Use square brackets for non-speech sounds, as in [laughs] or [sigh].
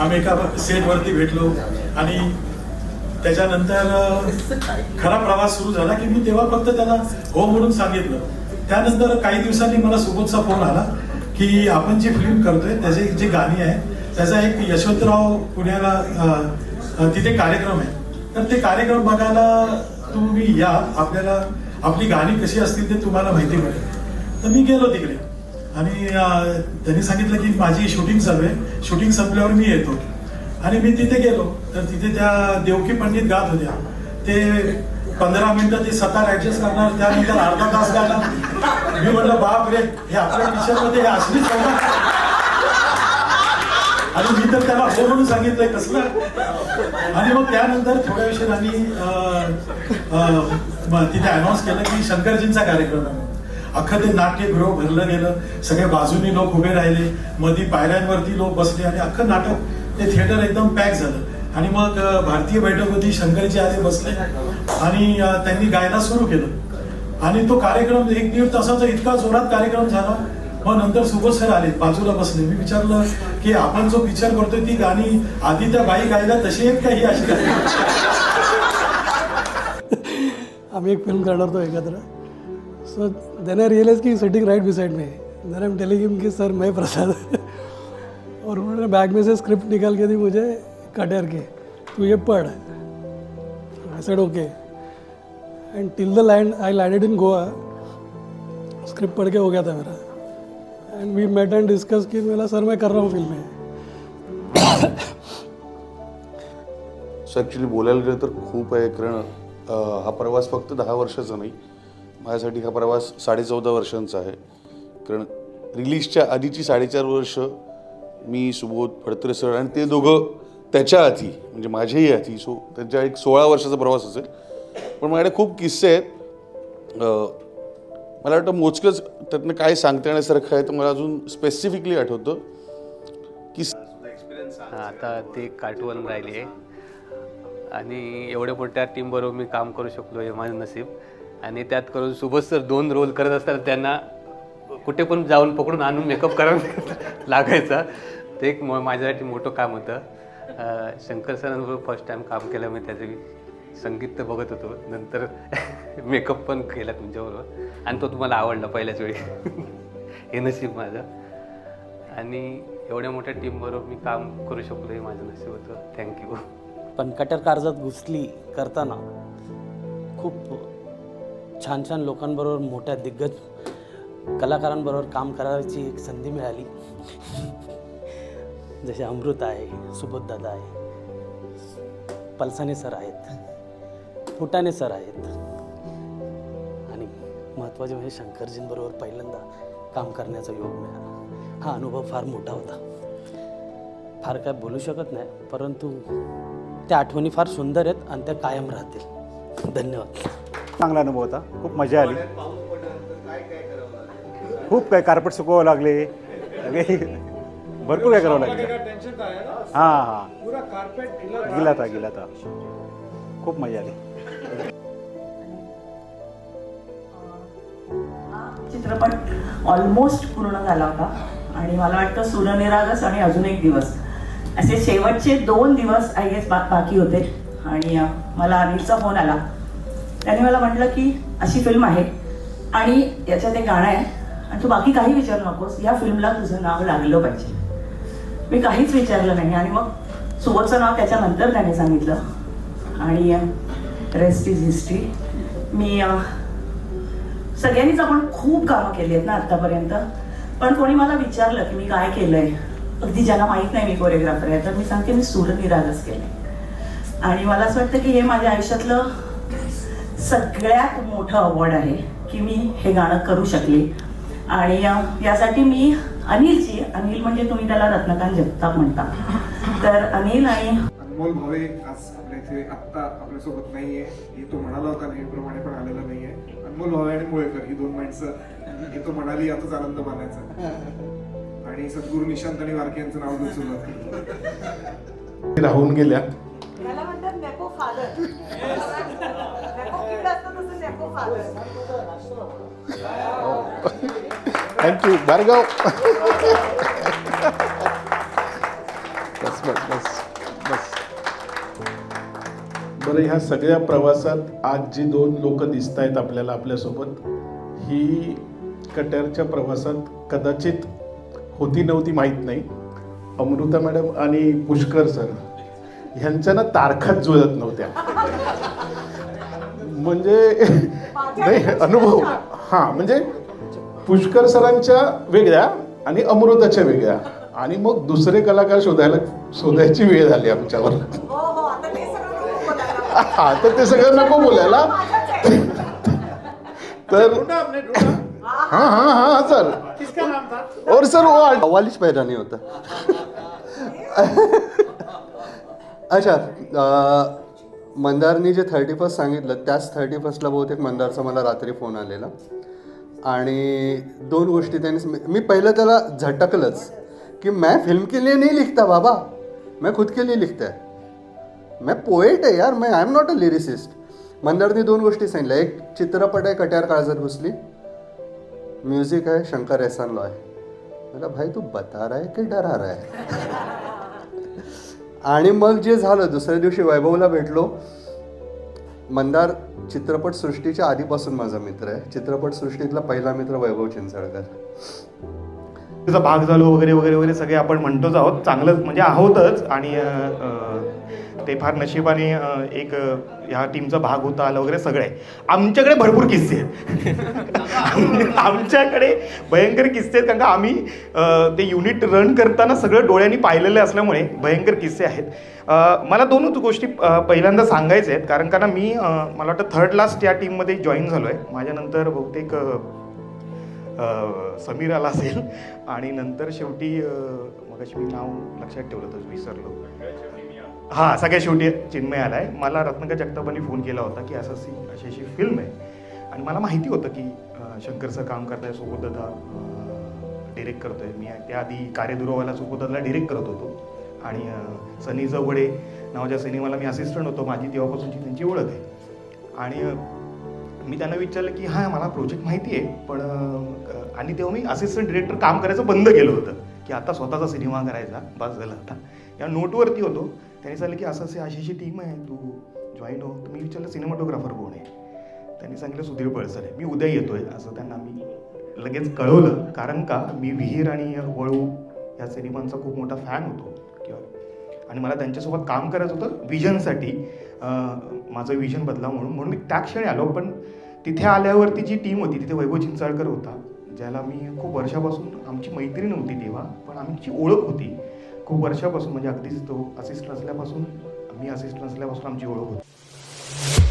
आम्ही एका सेटवरती भेटलो आणि त्याच्यानंतर खरा प्रवास सुरू झाला की मी तेव्हा फक्त त्याला हो म्हणून सांगितलं. त्यानंतर काही दिवसांनी मला सुबोधचा फोन आला की आपण जी फिल्म करतोय त्याचे जी गाणी आहे त्याचा एक यशवंतराव पुण्याला तिथे कार्यक्रम आहे. तर ते कार्यक्रम बघायला तुम्ही या. आपल्याला आपली गाणी कशी असतील ते तुम्हाला माहिती पडेल तर मी गेलो तिकडे. आणि त्यांनी सांगितलं की माझी शूटिंग चालू आहे. शूटिंग संपल्यावर मी येतो. आणि मी तिथे गेलो. तर तिथे त्या देवकी पंडित गात होत्या. ते पंधरा मिनिटं ते सतार ऍडजस्ट करणार त्यानंतर अर्धा तास गाणार. मी म्हटलं बाप रे हे आपल्या पिक्चर हे असलीच होणार आणि मी तर त्याला हो म्हणून सांगितलंय कसलं आणि मग त्यानंतर थोड्या वेळाने तिथे अनाऊन्स केलं की शंकरजींचा कार्यक्रम आहे. अख्खं ते नाट्यगृह भरलं गेलं. सगळ्या बाजूनी लोक उभे राहिले. मधी पायऱ्यांवरती लोक बसले आणि अख्खं नाटक ते थिएटर एकदम पॅक झालं. आणि मग भारतीय बैठक होती शंकरजी आले बसले. आणि त्यांनी गायला सुरू केलं. आणि तो कार्यक्रम एक दीड तासाचा इतका जोरात कार्यक्रम झाला. मग नंतर सुबोध सर आले बाजूला बसले. मी विचारलं की आपण जो पिक्चर करतोय ती गाणी आधी त्या बाई गायला तशी आहेत का ही अशी [laughs] आम्ही एक फिल्म करणार तो एकत्र. सो देन आई रियलाइज की sitting right beside me then I am telling him कि सर मैं प्रसाद. [laughs] और उन्होंने बैग में से स्क्रिप्ट निकाल के दी मुझे कटर के। तू ये पढ़. I said okay and till the land I landed in Goa script पढ़ के हो गया था मेरा। And we met and discuss कि मेरा सर मैं कर रहा हूँ फिल्में सो ॲक्च्युली बोलायला गेलं तर खूप आहे. कारण हा प्रवास फक्त दहा वर्षाचा नाही. माझ्यासाठी हा प्रवास साडेचौदा वर्षांचा आहे. कारण रिलीजच्या आधीची साडेचार वर्ष मी सुबोध फडतरे सर आणि ते दोघं त्याच्या आधी म्हणजे माझ्याही आधी सो त्यांच्या एक सोळा वर्षाचा प्रवास असेल. पण माझ्याकडे खूप किस्से आहेत. मला वाटतं मोजकंच त्यातनं काय सांगता येण्यासारखं आहे तर मला अजून स्पेसिफिकली आठवतं. की आता ते कार्टून राहिली आहे. आणि एवढ्या मोठ्या टीमबरोबर मी काम करू शकलो हे माझं नसीब. आणि त्यात करून सुबोध सर दोन रोल करत असताना त्यांना कुठे पण जाऊन पकडून आणून मेकअप करायला लागायचा. ते एक म- माझ्यासाठी मोठं काम होतं. शंकर सरांबरोबर फर्स्ट टाईम काम केलं मी त्याचं संगीत तर बघत होतो. नंतर [laughs] मेकअप पण केला तुमच्याबरोबर. आणि तो तुम्हाला आवडला पहिल्याच वेळी. [laughs] हे नशीब माझं. आणि एवढ्या मोठ्या टीमबरोबर मी काम करू शकलो हे माझं नशीब होतं. थँक्यू पण कटर कारजात घुसली करताना खूप छान छान लोकांबरोबर मोठ्या दिग्गज कलाकारांबरोबर काम करायची एक संधी मिळाली. जसे अमृत आहे सुबोधदादा आहे पलसाने सर आहेत फुटाने सर आहेत आणि महत्त्वाचे म्हणजे शंकरजींबरोबर पहिल्यांदा काम करण्याचा योग मिळाला. हा अनुभव फार मोठा होता. फार काय बोलू शकत नाही परंतु त्या आठवणी फार सुंदर आहेत आणि त्या कायम राहतील. धन्यवाद. चांगला अनुभव होता. खूप मजा आली. खूप काय कार्पेट सुकवावं लागले. भरपूर काय करावं लागले. हां हां गेला था. गेला था खूप मजा आली. चित्रपट ऑलमोस्ट पूर्ण झाला होता. आणि मला वाटतं सूर्यनिरागस आणि अजून एक दिवस. असे शेवटचे दोन दिवस आय गेस बा बाकी होते. आणि मला अनिलचा फोन आला. त्याने मला म्हटलं की अशी फिल्म आहे आणि याच्यात एक गाणं आहे. आणि तू बाकी काही विचारू नकोस. या फिल्मला तुझं नाव लागलं पाहिजे. मी काहीच विचारलं नाही. आणि मग सुबोधचं नाव त्याच्यानंतर त्याने सांगितलं. आणि रेस्ट इज हिस्ट्री मी सगळ्यांनीच आपण खूप कामं केली आहेत ना आत्तापर्यंत. पण कोणी मला विचारलं की मी काय केलं आहे अगदी ज्यांना माहीत नाही मी कोरिओग्राफर आहे तर मी सांगते मी सूर निरागस केलं आणि मला असं वाटतं की हे माझ्या आयुष्यातलं सगळ्यात मोठं अवॉर्ड आहे की मी हे गाणं करू शकले. आणि यासाठी मी अनिलची अनिल म्हणजे तुम्ही त्याला रत्नकांत जगताप म्हणता. तर अनिल आणि अनमोल भावे आज आपल्या इथे आत्ता आपल्यासोबत नाहीये. हे तो म्हणाला होता नेहमीप्रमाणे पण आलेला नाहीये. अनमोल भावे आणि मुळेकर ही दोन माणसं. हे तो म्हणाली याचाच आनंद मानायचा. आणि सद्गुरू निशांत आणि वारके यांचं नाव घेऊन सुरुवात केली. राहून गेल्या. थँक्यू भार्गव बस बस बस बरं ह्या सगळ्या प्रवासात आज जी दोन लोक दिसत आहेत आपल्याला आपल्यासोबत ही कट्यारच्या प्रवासात कदाचित होती नव्हती माहीत नाही. अमृता मॅडम आणि पुष्कर सर ह्यांच्या ना तारखाच जुळत नव्हत्या. म्हणजे नाही अनुभव. हां म्हणजे पुष्कर सरांच्या वेगळ्या आणि अमृताच्या वेगळ्या. आणि मग दुसरे कलाकार शोधायला शोधायची वेळ झाली आमच्यावर. हा तर ते सगळं नको बोलायला. तर हाँ हाँ. हाँ सर. और सर वो कव्वालीच पैदा नाही होता. [laughs] अच्छा मंदारनी जे थर्टी फर्स्ट सांगितलं त्याच थर्टी फर्स्टला बहुतेक मंदारचा मला रात्री फोन आलेला. आणि दोन गोष्टी त्यांनी मी पहिलं त्याला झटकलंच की मैं फिल्म के लिए नहीं लिखता बाबा मैं खुद के लिए लिखता है. मैं पोएट आहे यार मैं I am not a lyricist मंदारनी दोन गोष्टी सांगितल्या. एक चित्रपट आहे कट्यार काळजात घुसली. म्युझिक आहे शंकर एहसान लॉय मला भाई तू बता रहा है की डरा रहा है? आणि मग जे झालं दुसऱ्या दिवशी वैभवला भेटलो. मंदार चित्रपटसृष्टीच्या आधीपासून माझा मित्र आहे. चित्रपटसृष्टीतला पहिला मित्र वैभव चिंचळकर. भाग झालो वगैरे वगैरे वगैरे सगळे आपण म्हणतोच आहोत. चांगलंच म्हणजे आहोतच. आणि ते फार नशिबाने एक ह्या टीमचा भाग होता आला वगैरे सगळं. आहे आमच्याकडे भरपूर किस्से आहेत. [laughs] आमच्याकडे भयंकर किस्से आहेत कारण का आम्ही ते युनिट रन करताना सगळं डोळ्यांनी पाहिलेले असल्यामुळे भयंकर किस्से आहेत. मला दोनच गोष्टी पहिल्यांदा सांगायच्या आहेत कारण का ना मी मला वाटतं थर्ड लास्ट या टीममध्ये जॉईन झालो आहे माझ्यानंतर बहुतेक समीर आला असेल. आणि नंतर शेवटी मग मी नाव लक्षात ठेवलं तर विसरलो. हां सगळ्यात शेवटी चिन्मय आला आहे मला रत्नाकर जगतापांनी फोन केला होता की असं अशी अशी अशी फिल्म आहे. आणि मला माहिती होतं की शंकरचं शंकर सर काम करताय सोबत दादा डिरेक्ट करतोय. मी त्याआधी कार्यदुरोवाला सोबत दादाला डिरेक्ट करत होतो. आणि सनी जवळे नावाच्या सिनेमाला मी असिस्टंट होतो. माझी तेव्हापासूनची त्यांची ओळख आहे. आणि मी त्यांना विचारलं की हां मला प्रोजेक्ट माहिती आहे पण आणि तेव्हा मी असिस्टंट डिरेक्टर काम करायचं बंद केलं होतं. की आता स्वतःचा सिनेमा करायचा बस झालं आता. या नोटवरती होतो. त्यांनी सांगितलं की असं असे अशी अशी टीम आहे तू जॉईन हो. तर मी विचारलं सिनेमाटोग्राफर कोण आहे? त्यांनी सांगितलं सुधीर पळसर आहे. मी उद्या येतोय. असं त्यांना मी लगेच कळवलं. कारण का? मी विहीर आणि वळू या सिनेमांचा खूप मोठा फॅन होतो. किंवा आणि मला त्यांच्यासोबत काम करायचं होतं विजनसाठी. माझं विजन बदला म्हणून. म्हणून मी त्या क्षणी आलो. पण तिथे आल्यावरती जी टीम होती तिथे वैभव चिंचाळकर होता. ज्याला मी खूप वर्षापासून आमची मैत्री नव्हती तेव्हा पण आमची ओळख होती. खूप वर्षापासून म्हणजे अगदीच तो असिस्टंट असल्यापासून मी असिस्टंट असल्यापासून आमची ओळख होती.